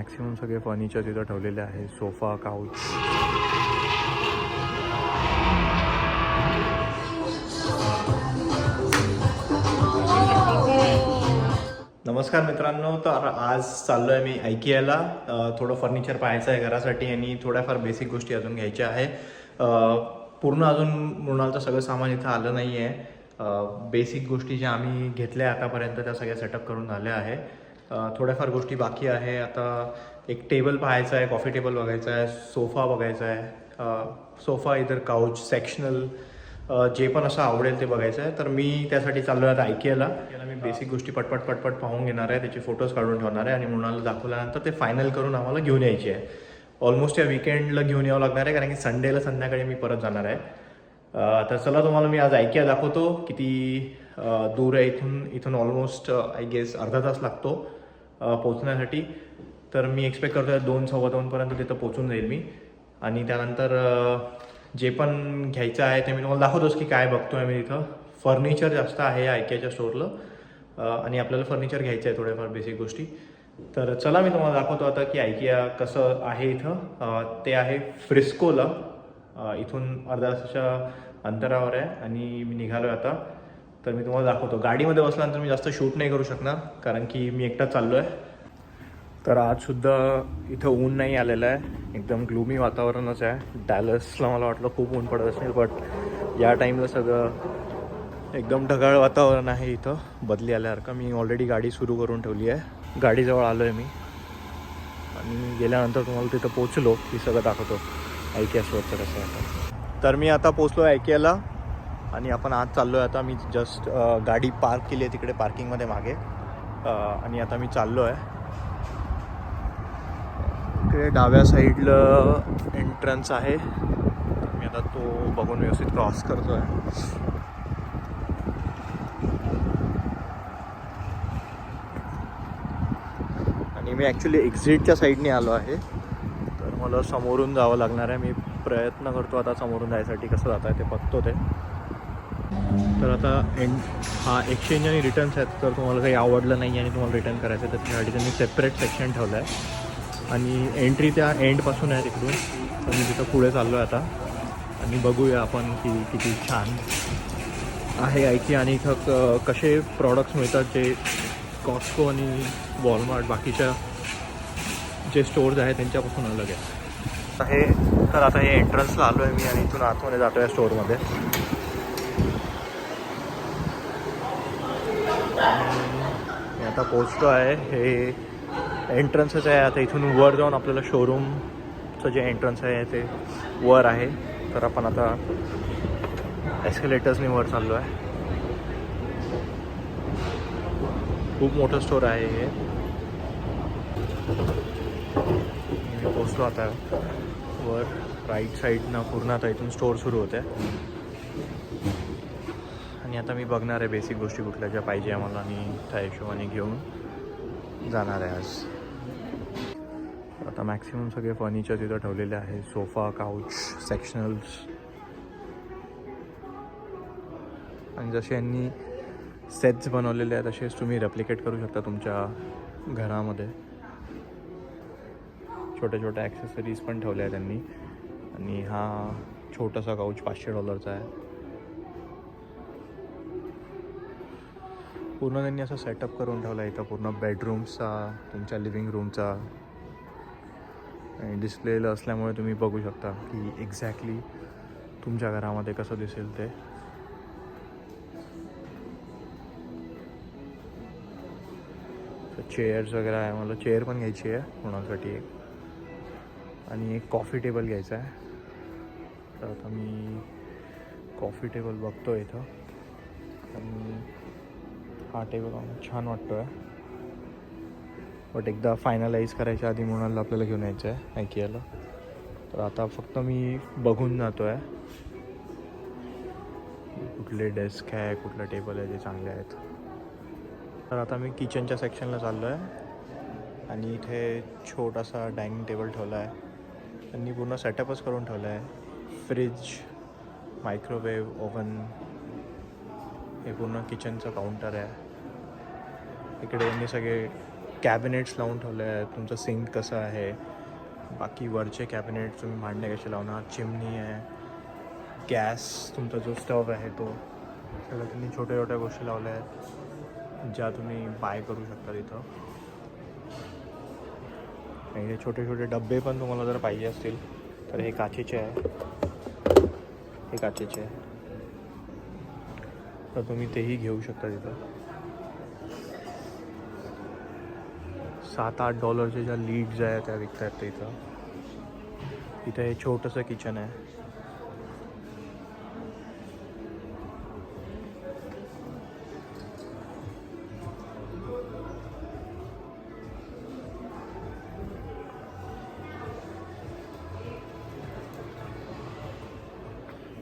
Maximum सगळे furniture तिथं ठेवलेले आहे सोफा काउच नमस्कार मित्रांनो तर आज चाललो आहे मी ऐकियाला थोडं फर्निचर पाहायचं आहे घरासाठी आणि थोड्याफार बेसिक गोष्टी अजून घ्यायच्या आहे. पूर्ण अजून मृणालचं सगळं सामान इथं आलं नाही आहे बेसिक गोष्टी ज्या आम्ही घेतल्या आतापर्यंत त्या सगळ्या सेटअप करून झाल्या आहे. थोड्याफार गोष्टी बाकी आहे. आता एक टेबल पाहायचा आहे कॉफी टेबल बघायचा आहे सोफा बघायचा आहे. सोफा इतर काउच सेक्शनल जे पण असं आवडेल ते बघायचं आहे. तर मी त्यासाठी चाललो आहे आता ऐकियाला याला मी बेसिक गोष्टी पटपट पटपट पाहून घेणार आहे. त्याचे फोटोज काढून ठेवणार आहे आणि मृणाला दाखवल्यानंतर ते फायनल करून आम्हाला घेऊन यायची आहे. ऑलमोस्ट या विकेंडला घेऊन यावं लागणार आहे कारण की संडेला संध्याकाळी मी परत जाणार आहे. तर चला तुम्हाला मी आज ऐकिया दाखवतो. किती दूर आहे इथून इथून ऑलमोस्ट आय गेस अर्धा तास लागतो. पोचण्यासाठी तर मी एक्सपेक्ट करतो दोन सव्वा दोनपर्यंत तिथं पोचून जाईल मी. आणि त्यानंतर जे पण घ्यायचं आहे ते मी तुम्हाला दाखवतोच की काय बघतो आहे मी तिथं. फर्निचर जास्त आहे या ऐक्याच्या स्टोअरला आणि आपल्याला फर्निचर घ्यायचं आहे थोड्याफार बेसिक गोष्टी. तर चला मी तुम्हाला दाखवतो आता की ऐकिया कसं आहे इथं. ते आहे फ्रिस्कोला इथून अर्धा तासाच्या अंतरावर आहे. आणि मी निघालो आहे आता. तर मी तुम्हाला दाखवतो. गाडीमध्ये बसल्यानंतर मी जास्त शूट नाही करू शकणार कारण की मी एकटाच चाललो आहे तर आजसुद्धा इथं ऊन नाही आलेलं आहे. एकदम ग्लूमी वातावरणच आहे. डॅलसला मला वाटलं खूप ऊन पडत असेल बट या टाईमला सगळं एकदम ढगाळ वातावरण आहे इथं. बदली आल्यासारखं. मी ऑलरेडी गाडी सुरू करून ठेवली आहे. गाडीजवळ आलो आहे मी. आणि गेल्यानंतर तुम्हाला तिथं पोचलो की सगळं दाखवतो. ऐकिया स्टोअरचं कसं आहे. तर मी आता पोचलो आहे ऐकियाला आणि आपण आज चाललो आहे आता मी जस्ट गाडी पार्क केली आहे तिकडे पार्किंगमध्ये मागे. आणि आता मी चाललो आहे इकडे डाव्या साईडला एंट्रन्स आहे. तर मी आता तो बघून व्यवस्थित क्रॉस करतो आहे आणि मी ॲक्च्युली एक्झिटच्या साईडने आलो आहे. तर मला समोरून जावं लागणार आहे. मी प्रयत्न करतो आता समोरून जायसाठी कसं जात आहे ते बघतो ते. तर आता एंड हा एक्सचेंज आणि रिटर्न्स आहेत तर तुम्हाला काही आवडलं नाही आणि तुम्हाला रिटर्न करायचं आहे तर त्यासाठी त्यांनी सेपरेट सेक्शन ठेवलं आहे आणि एंट्री त्या एंडपासून आहे तिकडून. तर मी तिथं पुढे चाललो आहे आता. आणि बघूया आपण की किती छान आहे ऐकी आणि इथं कसे प्रॉडक्ट्स मिळतात जे कॉस्को आणि वॉलमार्ट बाकीच्या जे स्टोर्स आहेत त्यांच्यापासून अलग आहे हे तर आता हे एंट्रन्सला आलो आहे मी आणि इथून आतमध्ये जातो आहे स्टोअरमध्ये आता पोचतो आहे. हे एंट्रन्सच आहे. आता इथून वर जाऊन आपल्याला शोरूमचं जे एंट्रन्स आहे ते वर आहे. तर आपण आता एस्केलेटर्सनी वर चाललो आहे. खूप मोठं स्टोर आहे हे. मी पोचलो आता वर. राईट साईडनं पूर्ण आता इथून स्टोअर सुरू होते आणि आता मी बघणार आहे बेसिक गोष्टी कुठल्या ज्या पाहिजे आम्हाला आणि त्या हिशोबाने घेऊन जाणार आहे आज. आता मॅक्सिमम सगळे फर्निचर तिथं ठेवलेले आहे. सोफा काउच सेक्शनल्स आणि जसे यांनी सेट्स बनवलेले आहेत तसेच तुम्ही रेप्लिकेट करू शकता तुमच्या घरामध्ये. छोट्या छोट्या ॲक्सेसरीज पण ठेवल्या आहेत त्यांनी. आणि हा छोटासा काउच पाचशे डॉलरचा आहे. पूर्ण त्यांनी असं सेटअप करून ठेवलं आहे इथं पूर्ण बेडरूमचा तुमच्या लिव्हिंग रूमचा आणि डिस्प्लेलं असल्यामुळे तुम्ही बघू शकता की एक्झॅक्टली तुमच्या घरामध्ये कसं दिसेल ते. चेअर्स वगैरे आहे मला. चेअर पण घ्यायची आहे कोणासाठी एक. आणि एक कॉफी टेबल घ्यायचा आहे. तर आता मी कॉफी टेबल बघतो इथं. आणि हा टेबल छान वाटतो आहे बट एकदा फायनलाईज करायच्या आधी म्हणून आपल्याला घेऊन यायचं आहे ऐकियाला तर आता फक्त मी बघून जातो आहे कुठले डेस्क आहे कुठलं टेबल आहे जे चांगले आहेत. तर आता मी किचनच्या सेक्शनला चाललो आहे आणि इथे छोटासा डायनिंग टेबल ठेवला आहे त्यांनी पूर्ण सेटअपच करून ठेवला आहे फ्रीज मायक्रोवेव ओव्हन हे पूर्ण किचनचं काउंटर आहे. इकडे यांनी सगळे कॅबिनेट्स लावून ठेवले आहेत. तुमचं सिंक कसं आहे? बाकी वरचे कॅबिनेट तुम्ही मांडणे कसे लावणार? चिमणी आहे. गॅस तुमचा जो स्टव आहे तो. सगळं त्यांनी छोट्या छोट्या गोष्टी लावल्या आहेत ज्या तुम्ही बाय करू शकता तिथं. आणि छोटे छोटे डबे पण तुम्हाला जर पाहिजे असतील तर हे काचेचे आहे. हे काचेचे आहे. तर तुम्ही तेही घेऊ शकता तिथं. सात आठ डॉलरच्या ज्या लीड्स आहेत त्या विकतात ते इथं. इथं हे छोटंसं किचन आहे.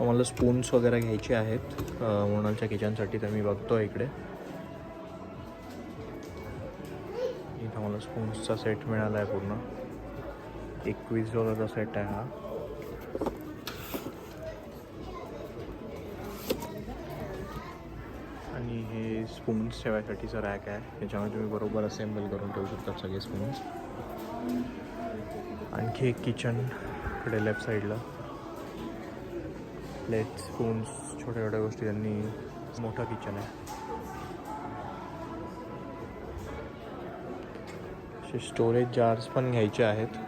आम्हाला स्पून्स वगैरे घ्यायचे आहेत. मोनालच्या किचनसाठी तर मी बघतो इकडे. इथं आम्हाला स्पून्सचा सेट मिळाला आहे पूर्ण एकवीस डॉलरचा सेट आहे हा. आणि हे स्पून्स ठेवायसाठीचं रॅक आहे. त्याच्यामध्ये तुम्ही बरोबर असेंबल करून ठेवू शकता सगळे स्पून्स आणखी एक किचन इकडे लेफ्ट साईडला प्लेट स्पून्स छोट्या छोट्या गोष्टी त्यांनी मोठं किचन आहे. असे स्टोरेज जार्स पण घ्यायचे आहेत.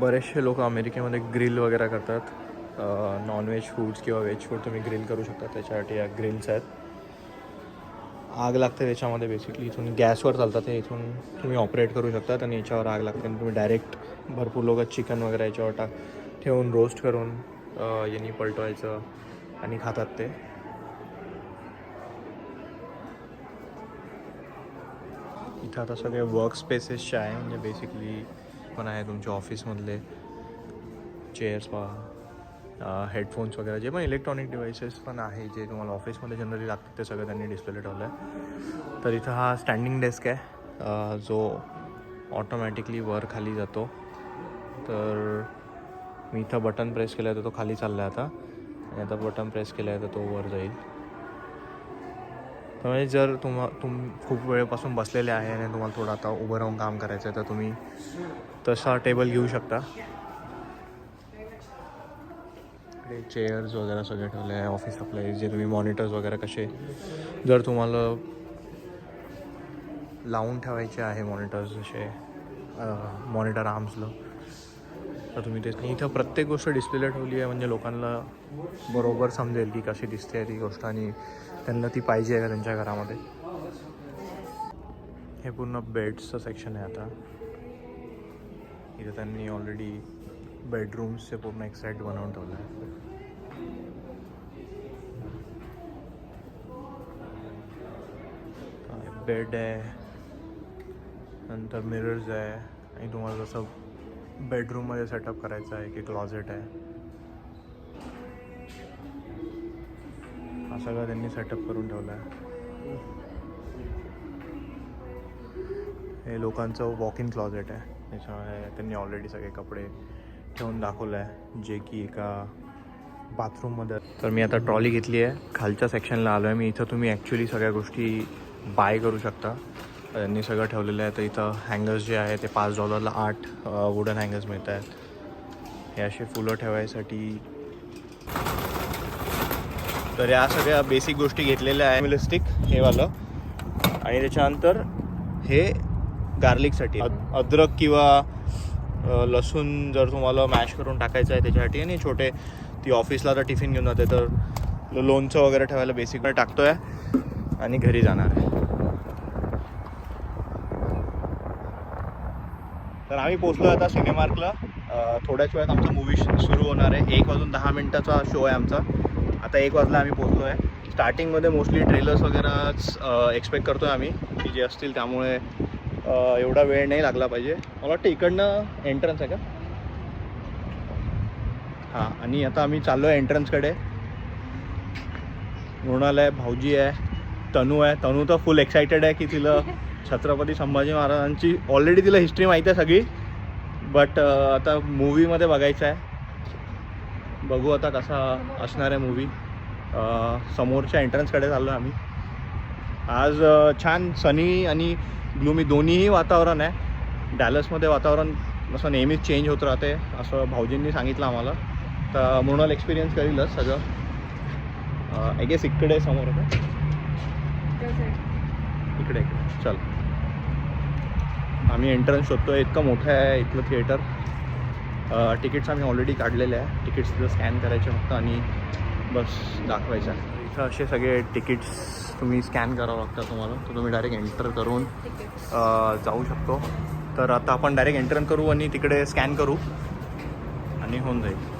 बरेचसे लोक अमेरिकेमध्ये ग्रिल वगैरे करतात. नॉनव्हेज फूड्स किंवा व्हेज फूड तुम्ही ग्रिल करू शकता त्याच्यासाठी या ग्रिल्स आहेत. आग लागते त्याच्यामध्ये बेसिकली इथून गॅसवर चालतात ते इथून तुम्ही ऑपरेट करू शकतात आणि याच्यावर आग लागते. आणि तुम्ही डायरेक्ट भरपूर लोक चिकन वगैरे याच्यावर टाक ठेवून रोस्ट करून यांनी पलटवायचं आणि खातात ते. इथं आता सगळे वर्क स्पेसेसचे आहे. म्हणजे बेसिकली पण आहे तुमच्या ऑफिसमधले चेअर्स पहा. हेडफोन्स वगैरे जे पण इलेक्ट्रॉनिक डिव्हायसेस पण आहे जे तुम्हाला ऑफिसमध्ये जनरली लागतात ते सगळं त्यांनी डिस्प्ले ठेवलं आहे तर इथं हा स्टँडिंग डेस्क आहे. जो ऑटोमॅटिकली वर खाली जातो. तर मी इथं बटन प्रेस केलं आहे तर तो खाली चालला आहे आता. आणि आता बटन प्रेस केलं आहे तर तो वर जाईल. तर म्हणजे जर तुम्हा तुम खूप वेळेपासून बसलेले आहे आणि तुम्हाला थोडं आता उभं राहून काम करायचं आहे तर तुम्ही तसा टेबल घेऊ शकता. इकडे चेअर्स वगैरे सगळे ठेवले आहे ऑफिस सप्लाईज जे तुम्ही मॉनिटर्स वगैरे कसे जर तुम्हाला लावून ठेवायचे आहे मॉनिटर्स जसे मॉनिटर आर्म्सला तर तुम्ही ते नाही इथं प्रत्येक गोष्ट डिस्प्लेला ठेवली आहे म्हणजे लोकांना बरोबर समजेल की कशी दिसते ती गोष्ट आणि त्यांना ती पाहिजे आहे का त्यांच्या घरामध्ये. हे पूर्ण बेड्सचं सेक्शन आहे आता. इथं त्यांनी ऑलरेडी बेडरूम्सचे पूर्ण एक सेट बनवून ठेवलं आहे बेड आहे नंतर मिरर्स आहे आणि तुम्हाला जसं बेडरूममध्ये सेटअप करायचं आहे की क्लॉझेट आहे हा, सगळं त्यांनी सेटअप करून ठेवला आहे. हे लोकांचं वॉक इन क्लॉझेट आहे. त्याच्यामुळे त्यांनी ऑलरेडी सगळे कपडे ठेवून दाखवलं आहे जे की एका बाथरूममध्ये तर मी आता ट्रॉली घेतली आहे. खालच्या सेक्शनला आलो आहे मी इथं तुम्ही ॲक्च्युली सगळ्या गोष्टी बाय करू शकता. त्यांनी सगळं ठेवलेलं आहे. तर इथं हँगर्स जे आहे ते पाच डॉलरला आठ वुडन हँगर्स मिळत आहेत. हे असे फुलं ठेवायसाठी. तर या सगळ्या बेसिक गोष्टी घेतलेल्या आहे. मिलिस्टिक हे वालं. आणि त्याच्यानंतर हे गार्लिकसाठी अद- अद्रक किंवा लसूण जर तुम्हाला मॅश करून टाकायचं आहे त्याच्यासाठी आणि छोटे ती ऑफिसला तर टिफिन घेऊन जाते तर लोणचं वगैरे ठेवायला बेसिक टाकतोय आणि घरी जाणार आहे. तर आम्ही पोचलो आता सिनेमार्कला थोड्याच वेळात आमचा मूवी सुरू होणार आहे. एक वाजून दहा मिनटाचा शो आहे आमचा. आता एक वाजला आम्ही पोचलो आहे स्टार्टिंगमध्ये मोस्टली ट्रेलर्स वगैरेच एक्सपेक्ट करतो आहे आम्ही. की जे असतील त्यामुळे एवढा वेळ नाही लागला पाहिजे. मला वाटतं इकडनं एंट्रन्स आहे का? हां आणि आता आम्ही चाललो आहे एंट्रन्सकडे मृणाल आहे भाऊजी आहे तनू आहे. तनू तर फुल एक्सायटेड आहे की तिला छत्रपती संभाजी महाराजांची ऑलरेडी तिला हिस्ट्री माहिती आहे सगळी. बट आता मूवीमध्ये बघायचं आहे बघू आता कसा असणार आहे मूवी समोरच्या एंट्रन्सकडे चाललो आहे आम्ही. आज छान सनी आणि ग्लुमी दोन्हीही वातावरण आहे. डॅलसमध्ये वातावरण असं नेहमीच चेंज होत राहते असं भाऊजींनी सांगितलं आम्हाला. तर मृणाल एक्सपिरियन्स करीलच सगळं. आय गेस इकडे समोर होतं इकडे इकडे. चल. आम्ही एंट्रन्स शोधतो इतकं मोठं आहे इथलं थिएटर तिकीट्स आम्ही ऑलरेडी काढलेले आहे तिकीट्स तिथं स्कॅन करायचे फक्त आणि बस दाखवायचं आहे इथं असे सगळे तिकीट्स तुम्ही स्कॅन करावं लागतात तुम्हाला. तर तुम्ही डायरेक्ट एंटर करून जाऊ शकतो. तर आता आपण डायरेक्ट एंटर करू आणि तिकडे स्कॅन करू आणि होऊन जाईल.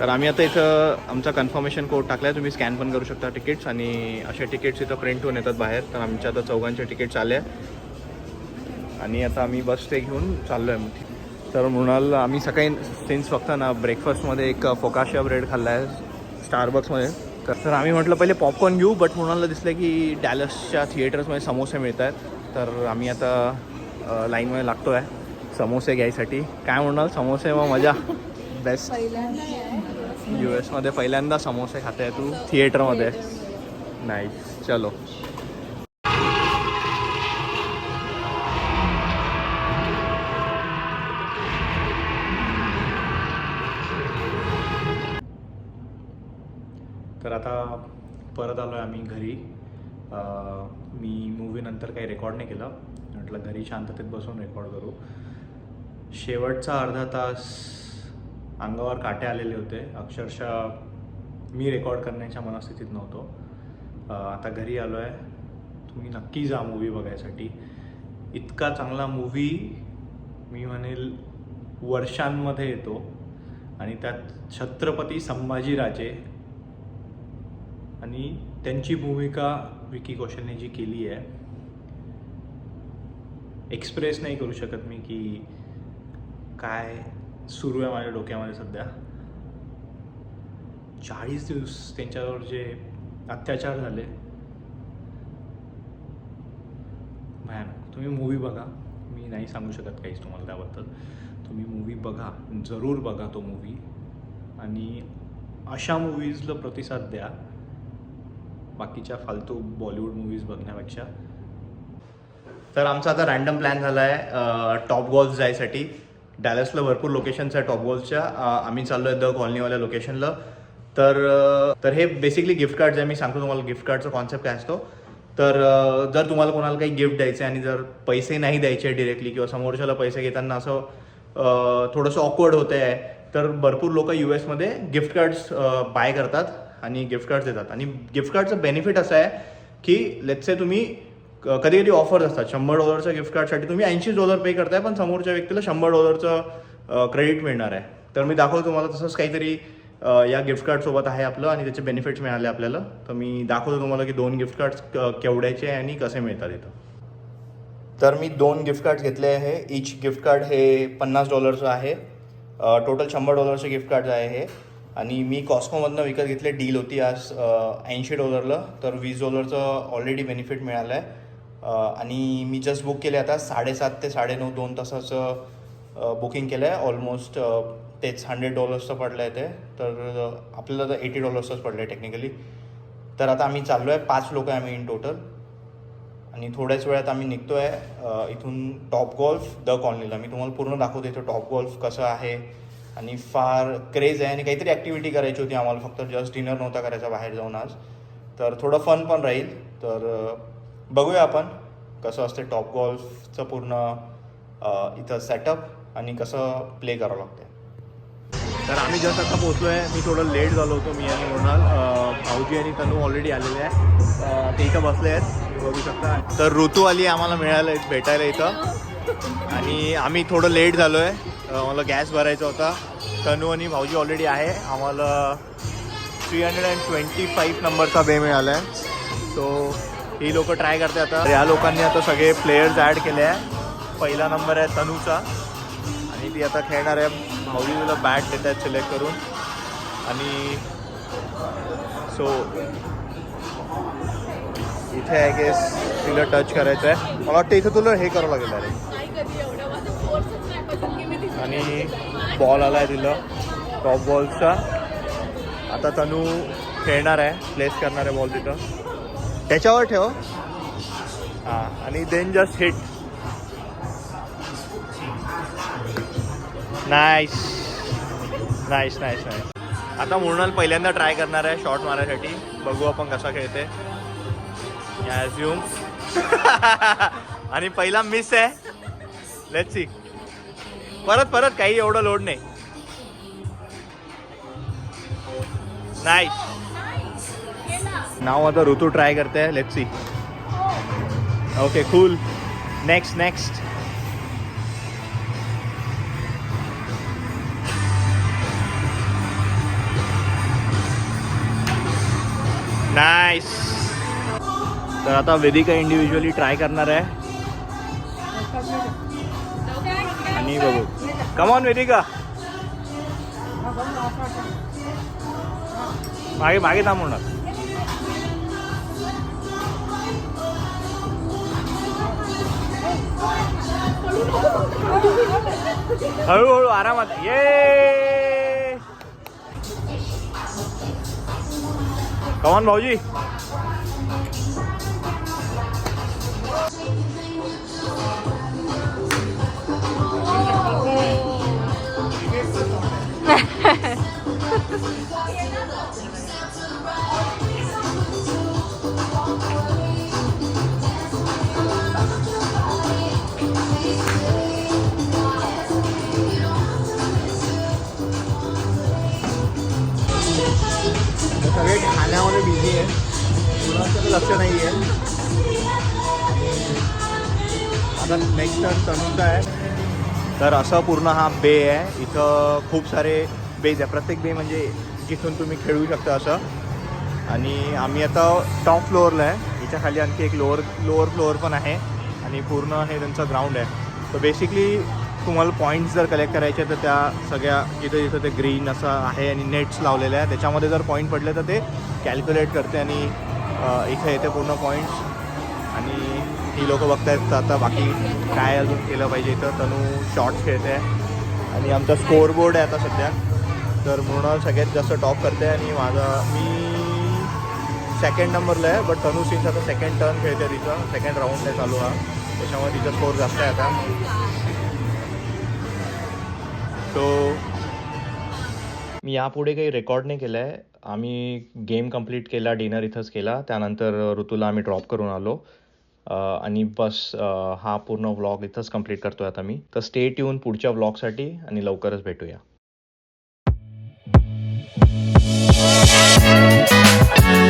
तर आम्ही आता इथं आमचा कन्फर्मेशन कोड टाकला आहे तुम्ही स्कॅन पण करू शकता तिकीट्स आणि असे तिकीट्स इथं प्रिंट होऊन येतात बाहेर. तर आमच्या आता चौघांचे तिकीट्स आले आणि आता आम्ही बस ते घेऊन चाललो आहे मग तर मृणाल आम्ही सकाळी सिन्स फक्त ना ब्रेकफास्टमध्ये एक फोकाशिया ब्रेड खाल्ला आहे स्टारबक्समध्ये तर आम्ही म्हटलं पहिले पॉपकॉर्न घेऊ बट मृणालला दिसलं की डॅलसच्या थिएटर्समध्ये समोसे मिळत आहेत तर आम्ही आता लाईनमध्ये लागतो आहे समोसे घ्यायसाठी. काय म्हणाल? समोसे मग मजा. बेस्ट यू एसमध्ये पहिल्यांदा समोसे खाते तू थिएटरमध्ये नाही चलो. आम्ही घरी मी मूवीनंतर काही रेकॉर्ड नाही केलं. म्हटलं घरी शांततेत बसून रेकॉर्ड करू. शेवटचा अर्धा तास अंगावर काटे आलेले होते. अक्षरशः मी रेकॉर्ड करण्याच्या मनस्थितीत नव्हतो. आता घरी आलो आहे तुम्ही नक्की जा मूवी बघायसाठी. इतका चांगला मूवी मी म्हणेल वर्षांमध्ये येतो. आणि त्यात छत्रपती संभाजीराजे आणि त्यांची भूमिका विकी कौशलने जी केली आहे एक्सप्रेस नाही करू शकत मी की काय सुरू आहे माझ्या डोक्यामध्ये सध्या. चाळीस दिवस त्यांच्यावर जे अत्याचार झाले भयानक. तुम्ही मूवी बघा. मी नाही सांगू शकत काहीच तुम्हाला त्याबद्दल. तुम्ही मूवी बघा. जरूर बघा तो मूवी आणि अशा मूवीजला प्रतिसाद द्या. बाकीच्या फालतू बॉलिवूड मूवीज बघण्यापेक्षा. तर आमचा आता रॅन्डम प्लॅन झाला आहे टॉप गोल्फ जायसाठी. डॅलसला भरपूर लोकेशन्स आहे टॉप गोल्फच्या आम्ही चाललो आहे द कॉलनीवाल्या लोकेशनला तर तर हे बेसिकली गिफ्ट कार्ड्स आहे. मी सांगतो तुम्हाला गिफ्ट कार्डचा कॉन्सेप्ट काय असतो. तर जर तुम्हाला कोणाला काही गिफ्ट द्यायचं आहे आणि जर पैसे नाही द्यायचे डिरेक्टली किंवा समोरच्याला पैसे घेताना असं थोडंसं ऑकवर्ड होतं आहे तर भरपूर लोक यू एसमध्ये गिफ्ट कार्ड्स बाय करतात. आणि गिफ्ट कार्ड्स देतात. आणि गिफ्ट कार्डचं बेनिफिट असं आहे की लेट्सचे तुम्ही कधी कधी ऑफर्स असतात. शंभर डॉलरच्या गिफ्ट कार्डसाठी तुम्ही ऐंशी डॉलर पे करताय पण समोरच्या व्यक्तीला शंभर डॉलरचं क्रेडिट मिळणार आहे. तर मी दाखवतो तुम्हाला तसंच काहीतरी या गिफ्ट कार्डसोबत आहे आपलं आणि त्याचे बेनिफिट्स मिळाले आपल्याला. तर मी दाखवतो तुम्हाला की दोन गिफ्ट कार्ड्स केवढ्याचे आणि कसे मिळतात इथं. तर मी दोन गिफ्ट कार्ड घेतले आहे. इच गिफ्ट कार्ड हे पन्नास डॉलरचं आहे. टोटल शंभर डॉलरचे गिफ्ट कार्ड आहे हे. आणि मी कॉस्कोमधनं विकत घेतले. डील होती आज ऐंशी डॉलरला तर वीस डॉलरचं ऑलरेडी बेनिफिट मिळालं आहे आणि मी जस्ट बुक केले आता साडेसात ते साडेनऊ दोन तासाचं बुकिंग केलं आहे ऑलमोस्ट तेच हंड्रेड डॉलर्सचं पडलं आहे ते. तर आपल्याला तर एटी डॉलर्सच पडलं आहे टेक्निकली तर आता आम्ही चाललो आहे पाच लोक आहे आम्ही इन टोटल आणि थोड्याच वेळात आम्ही निघतो आहे इथून टॉप गोल्फ द कॉलनीला मी तुम्हाला पूर्ण दाखवतो इथं टॉप गोल्फ कसं आहे. आणि फार क्रेज आहे. आणि काहीतरी ॲक्टिव्हिटी करायची होती आम्हाला. फक्त जस्ट डिनर नव्हता करायचा बाहेर जाऊन आज. तर थोडं फन पण राहील. तर बघूया आपण कसं असते टॉप गॉल्फचं पूर्ण इथं सेटअप आणि कसं प्ले करावं लागतं तर आम्ही जस्ट आता पोहोचलो आहे मी थोडं लेट झालो होतो मी आणि मृणाल भाऊजी आणि तनू ऑलरेडी आलेले आहे ते इथं बसले आहेत. बघू शकता. तर ऋतू आली आम्हाला मिळालं भेटायला इथं. आणि आम्ही थोडं लेट झालो आहे आम्हाला गॅस भरायचा होता. तनू आणि भाऊजी ऑलरेडी आहे. आम्हाला three hundred and twenty five नंबरचा बे मिळाला आहे सो ही लोक ट्राय करते आता. या लोकांनी आता सगळे प्लेयर्स ॲड केले आहे. पहिला नंबर आहे तनूचा. आणि ती आता खेळणार आहे. भाऊजी तिला बॅट देत आहेत सिलेक्ट करून. आणि सो इथे आय गेस तिला टच करायचं आहे मला वाटतं इथं तुला हे करावं लागेल अरे आणि बॉल आलाय दिलं टॉप बॉलचा आता तनू खेळणार आहे. प्लेस करणार आहे बॉल तिथं. त्याच्यावर ठेव. हां आणि then just hit nice nice nice nice आता मृणाल पहिल्यांदा ट्राय करणार आहे शॉट मारायसाठी. बघू आपण कसा खेळते. आणि पहिला मिस आहे. लेट सी परत परत काही एवढं लोड नाही. नाही नाव आता ऋतू ट्राय करते. Let see okay cool next next nice तर आता वेदिका इंडिव्हिज्युअली ट्राय करणार आहे. आणि बघू कमॉन वेदिका मागे मागे थांबवणार हळूहळू आरामात ये कमॉन भाऊजी सगळे खाण्यामध्ये बिझी आहे. कुणाचं लक्ष नाही आहे आता नेक्स्ट टर्न तनुचा आहे. तर असं पूर्ण हा बे आहे. इथं खूप सारे बेज आहे. प्रत्येक बे म्हणजे जिथून तुम्ही खेळू शकता असं. आणि आम्ही आता टॉप फ्लोअरला आहे. याच्या खाली आणखी एक लोअर लोअर फ्लोअर पण आहे. आणि पूर्ण हे त्यांचं ग्राउंड आहे. तर बेसिकली तुम्हाला पॉईंट्स जर कलेक्ट करायचे तर त्या सगळ्या जिथं जिथं ते ग्रीन असं आहे आणि नेट्स लावलेले आहे त्याच्यामध्ये जर पॉईंट पडले तर ते कॅल्क्युलेट करते आणि इथे येते पूर्ण पॉईंट्स आणि ही लोक बघतायत तर आता बाकी काय अजून केलं पाहिजे इथं. तनू शॉर्ट्स खेळते. आणि आमचा स्कोअरबोर्ड आहे आता सध्या. तर मृणाल सगळ्यात जास्त टॉप करते आणि माझा मी सेकंड नंबरला आहे बट तनु सिंग आता सेकंड टर्न खेळते तिचं. सेकंड राऊंड आहे चालू हा. त्याच्यामुळे तिचा स्कोर जास्त आहे आता. सो मी यापुढे काही रेकॉर्ड नाही केलं आहे आम्ही गेम कंप्लीट केला डिनर इथंच केला. त्यानंतर ऋतूला आम्ही ड्रॉप करून आलो. आणि बस हा पूर्ण व्लॉग इथंच कंप्लीट करतोय आता मी. तर स्टेट येऊन पुढच्या व्लॉगसाठी आणि लवकरच भेटूया. Thank you.